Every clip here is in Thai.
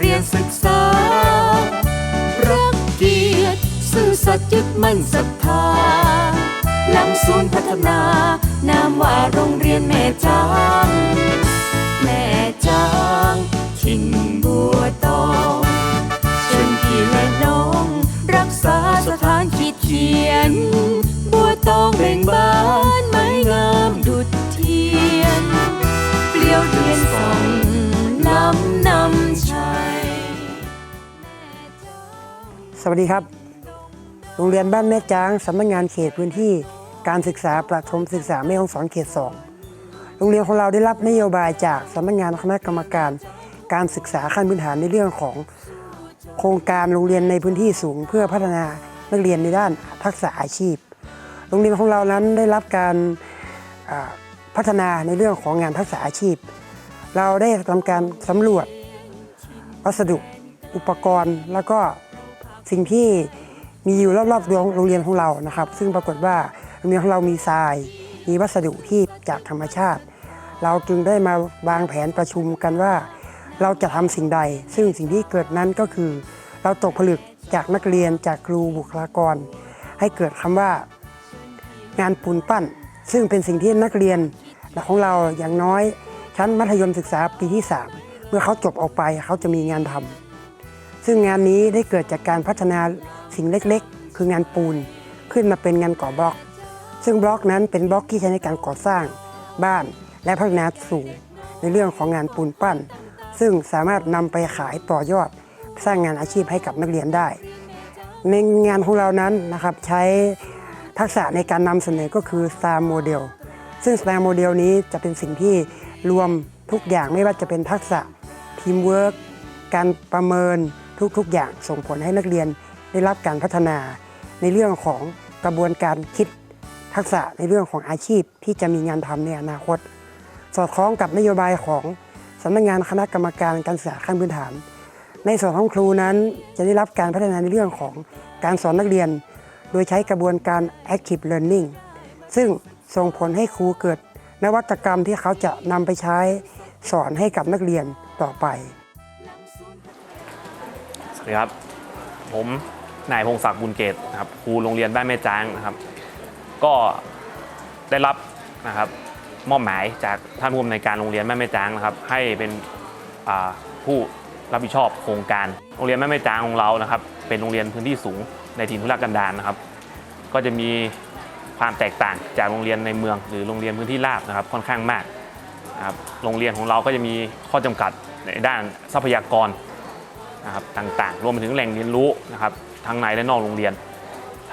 เรียนศึกษา รักเกียรติซื่อสัตย์ยึดมั่นศรัทธาหลังศูนย์พัฒนานามว่าโรงเรียนแม่จางแม่จางถิ่นบัวตองชิญพี่และน้อง รักษาสถานขีดเขียน บัวตองเบ่งบาน วัสดีครับ โรงเรียนบ้านแม่จ้างสำนักงานเขตพื้นที่การศึกษาประถมศึกษาแม่ฮ่องสอนเขต2โรงเรียนของเราได้รับนโยบายจากสำนักงานคณะกรรมการ การศึกษาขั้นพื้นฐานในเรื่องของ โครงการโรงเรียนในพื้นที่สูง เพื่อพัฒนานักเรียนในด้านทักษะอาชีพ โรงเรียนของเรานั้นได้รับการพัฒนาในเรื่องของงานทักษะอาชีพ เราได้ทำการสำรวจ วัสดุ อุปกรณ์แล้วก็ สิ่งที่มีอยู่รอบๆโรงเรียนของเรานะครับ ซึ่งปรากฏว่าโรงเรียนของเรามีทราย มีวัสดุที่จากธรรมชาติ เราจึงได้มาวางแผนประชุมกันว่า เราจะทำสิ่งใด ซึ่งสิ่งที่เกิดนั้นก็คือ เราตกผลึกจากนักเรียนจากครูบุคลากร ให้เกิดคำว่า งานปูนปั้น ซึ่งเป็นสิ่งที่นักเรียนของเราอย่างน้อยชั้นมัธยมศึกษาปีที่ 3 เมื่อเขาจบออกไปเขาจะมีงานทำ ซึ่งงานนี้ได้เกิดจากการพัฒนาสิ่งเล็กๆ คืองานปูน ขึ้นมาเป็นงานก่อบล็อก ซึ่งบล็อกนั้นเป็นบล็อกที่ใช้ในการก่อสร้าง บ้านและพัฒนาสู่ในเรื่องของงานปูนปั้น ซึ่งสามารถนำไปขายต่อยอดสร้างงานอาชีพให้กับนักเรียนได้ ในงานของเรานั้นนะครับใช้ทักษะในการนำเสนอก็คือ STAR Model ซึ่ง STAR Model นี้จะเป็นสิ่งที่รวมทุกอย่างไม่ว่าจะเป็นทักษะทีมเวิร์กการประเมิน ทุกๆ อย่างส่งผลให้นักเรียนได้รับการพัฒนา ในเรื่องของกระบวนการคิดทักษะในเรื่องของอาชีพที่จะมีงานทำในอนาคต สอดคล้องกับนโยบายของสำนักงานคณะกรรมการการศึกษาขั้นพื้นฐาน ในส่วนของครูนั้นจะได้รับการพัฒนาในเรื่องของการสอนนักเรียน โดยใช้กระบวนการ active learning ซึ่งส่งผลให้ครูเกิดนวัตกรรมที่เขาจะนำไปใช้สอนให้กับนักเรียนต่อไป สวัสดีครับ ผมนายพงศักดิ์บุญเกตนะครับครูโรงเรียนบ้านแม่จ้างนะครับ ก็ได้รับนะครับมอบหมายจากท่านผู้อำนวยการโรงเรียนบ้านแม่จ้างนะครับ ให้เป็นผู้รับผิดชอบโครงการ โรงเรียนบ้านแม่จ้างของเรานะครับ เป็นโรงเรียนพื้นที่สูงในถิ่นทุรกันดารนะครับ ก็จะมีความแตกต่างจากโรงเรียนในเมือง หรือโรงเรียนพื้นที่ราบนะครับ ค่อนข้างมากนะครับโรงเรียนของเราก็จะมีข้อจำกัดในด้านทรัพยากร นะครับต่างๆ รวมไปถึงแหล่งเรียนรู้นะครับทั้งในและนอกโรงเรียน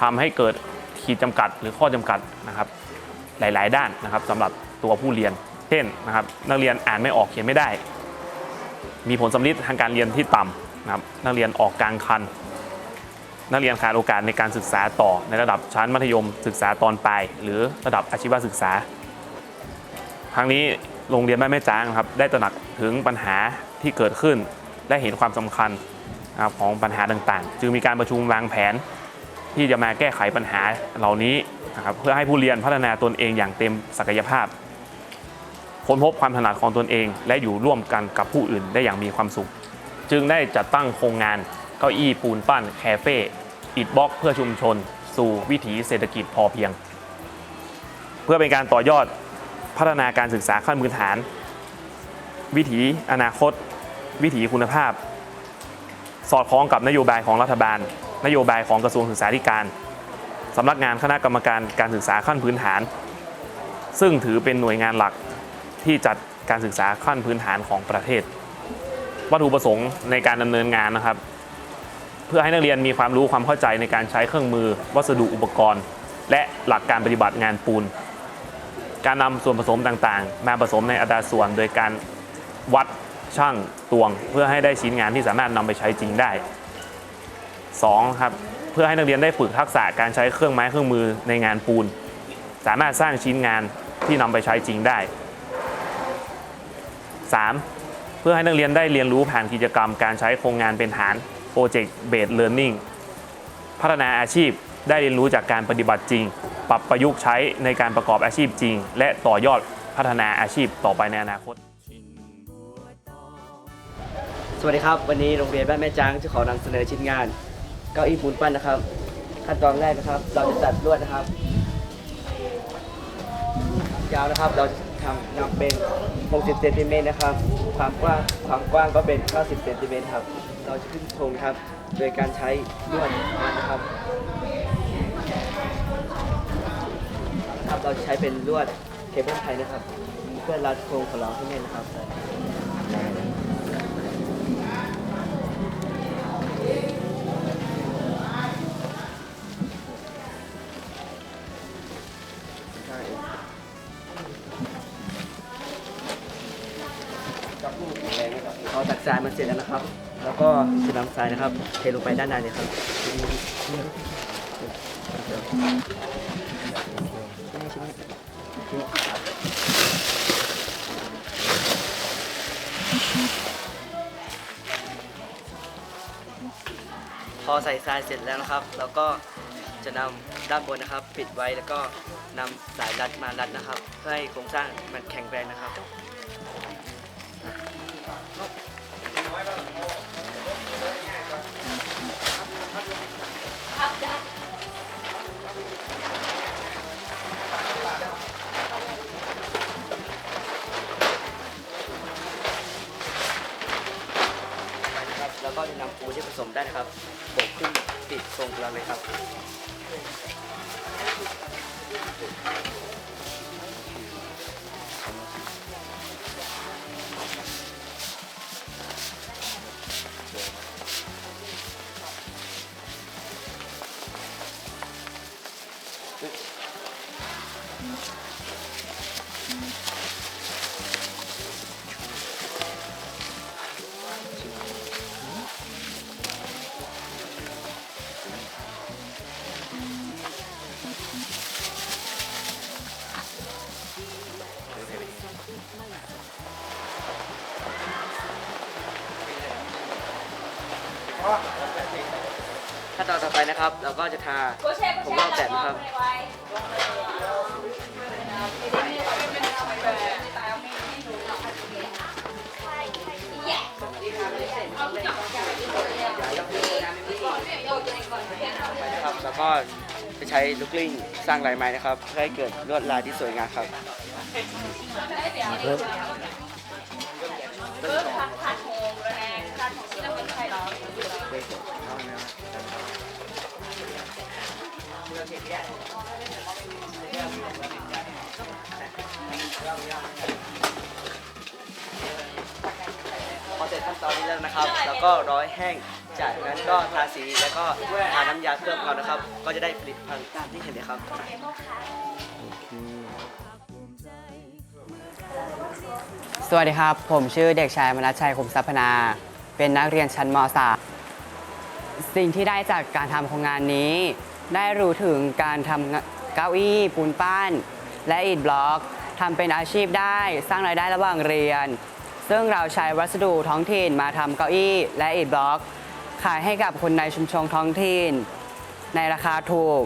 ทำให้เกิดขีดจำกัดหรือข้อจำกัดนะครับหลาย ๆ ด้านนะครับสำหรับตัวผู้เรียน เช่นนะครับนักเรียนอ่านไม่ออกเขียนไม่ได้ มีผลสำลิดทางการเรียนที่ต่ำนะครับนักเรียนออกกลางคัน นักเรียนขาดโอกาสในการศึกษาต่อในระดับชั้นมัธยมศึกษาตอนปลายหรือระดับอาชีวศึกษาครั้งนี้โรงเรียนบ้านแม่จ้างครับได้ตระหนักถึงปัญหาที่เกิดขึ้น และเห็นความสำคัญของปัญหาต่างๆ จึงมีการประชุมวางแผน ที่จะมาแก้ไขปัญหาเหล่านี้นะครับเพื่อให้ผู้เรียนพัฒนาตนเองอย่างเต็มศักยภาพ ค้นพบความถนัดของตนเอง และอยู่ร่วมกันกับผู้อื่นได้อย่างมีความสุข จึงได้จัดตั้งโครงงานเก้าอี้ปูนปั้นแคเฟ่อิดบล็อกเพื่อชุมชน สู่วิถีเศรษฐกิจพอเพียง เพื่อเป็นการต่อยอดพัฒนาการศึกษาขั้นพื้นฐาน วิถีอนาคต วิถีคุณภาพ สอดคล้องกับนโยบายของรัฐบาล นโยบายของกระทรวงศึกษาธิการสำนักงานคณะกรรมการการศึกษาขั้นพื้นฐาน ซึ่งถือเป็นหน่วยงานหลักที่จัดการศึกษาขั้นพื้นฐานของประเทศ วัตถุประสงค์ในการดำเนินงานนะครับ เพื่อให้นักเรียนมีความรู้ความเข้าใจในการใช้เครื่องมือ วัสดุอุปกรณ์ และหลักการปฏิบัติงานปูน การนำส่วนผสมต่างๆ มาผสมในอัตราส่วนโดยการวัด ช่างตวง เพื่อให้ได้ชิ้นงานที่สามารถนำไปใช้จริงได้ 2. ครับเพื่อให้นักเรียนได้ฝึกทักษะการใช้เครื่องไม้เครื่องมือในงานปูน สามารถสร้างชิ้นงานที่นำไปใช้จริงได้ 3. เพื่อให้นักเรียนได้เรียนรู้ผ่านกิจกรรม การใช้โครงงานเป็นฐาน Project Based Learning พัฒนาอาชีพได้เรียนรู้จากการปฏิบัติจริง ปรับประยุกต์ใช้ในการประกอบอาชีพจริง และต่อยอดพัฒนาอาชีพต่อไปในอนาคต วัสดีครับ วันนี้โรงเรียนบ้านแม่จางจะขอนำเสนอชิ้นงาน เก้าอี้ปูนปั้นนะครับ ขั้นตอนแรกนะครับ เราจะตัดลวดนะครับยาวนะครับ เราจะทำนำเป็น 60เซนติเมตรนะครับ ความกว้างความกว้างก็เป็น 90เซนติเมตรครับ เราจะขึ้นโครงครับ โดยการใช้ลวดมัดนะครับครับ เราจะใช้เป็นลวดเคเบิลไทยนะครับ เพื่อรัดโครงของเราให้แน่นนะครับ พอตักทรายมันเสร็จแล้วนะครับ แล้วก็จะนำทรายนะครับ เทลงไปด้านในเลยครับพอใส่ทรายเสร็จแล้วนะครับเราก็จะนำด้านบนนะครับ ปิดไว้แล้วก็นำสายรัดมารัดนะครับ เพื่อให้โครงสร้างมันแข็งแรงนะครับ ติทรงเราเลยครับ ขั้นตอนต่อไปนะครับ เราก็จะทาผมรอบแบบนะครับนะครับแล้วก็จะใช้ลูกกลิ้งสร้างลายไม้นะครับเพื่อให้เกิดลวดลายที่สวยงามครับ พอเสร็จขั้นตอนนี้แล้วนะครับ แล้วก็ร้อยแห้ง จากนั้นก็ทาสีแล้วก็ทาน้ำยาเคลือบเรานะครับ ก็จะได้ผลิตภัณฑ์ตามที่เห็นเลยครับ สวัสดีครับ ผมชื่อเด็กชายมนัชชัยคมทรัพนา เป็นนักเรียนชั้นม .3 สิ่งที่ได้จากการทำโครงงานนี้ ได้รู้ถึงการทำเก้าอี้ปูนปั้น และอิฐบล็อกทำเป็นอาชีพได้สร้างรายได้ระหว่างเรียน ซึ่งเราใช้วัสดุท้องถิ่นมาทำเก้าอี้และอิฐบล็อก ขายให้กับคนในชุมชนท้องถิ่น ในราคาถูก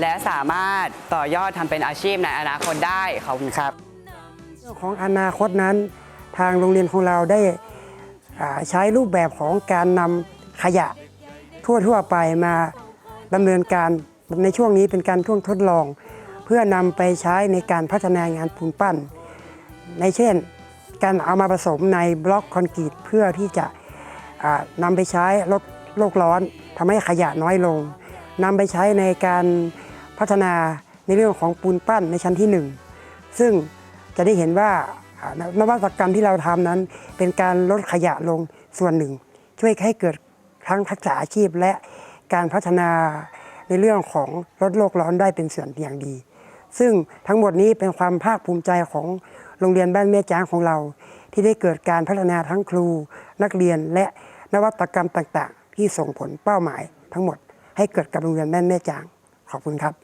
และสามารถต่อยอดทำเป็นอาชีพในอนาคตได้ขอบคุณครับเรื่องของอนาคตนั้น ทางโรงเรียนของเราได้ใช้รูปแบบของการนำขยะ ทั่วๆไปมาดำเนินการในช่วงนี้เป็นการช่วงทดลอง เพื่อนำไปใช้ในการพัฒนางานปูนปั้น ในเช่น การเอามาผสมในบล็อกคอนกรีตเพื่อที่จะอ่านำไปใช้ลดโลกร้อนทำให้ขยะน้อยลงนำไปใช้ในการพัฒนาในเรื่องของปูนปั้นในชั้นที่หนึ่งซึ่งจะได้เห็นว่าอ่านวัตกรรมที่เราทำนั้น เป็นการลดขยะลงส่วนหนึ่ง ช่วยให้เกิด ทั้งทักษะอาชีพและการพัฒนาในเรื่องของลดโลกร้อนได้เป็นส่วนอย่างดี ซึ่งทั้งหมดนี้เป็นความภาคภูมิใจของโรงเรียนบ้านแม่จ้างของเรา ที่ได้เกิดการพัฒนาทั้งครู นักเรียนและนวัตกรรมต่าง ๆ ที่ส่งผลเป้าหมายทั้งหมด ให้เกิดกับโรงเรียนบ้านแม่จ้างขอบคุณครับ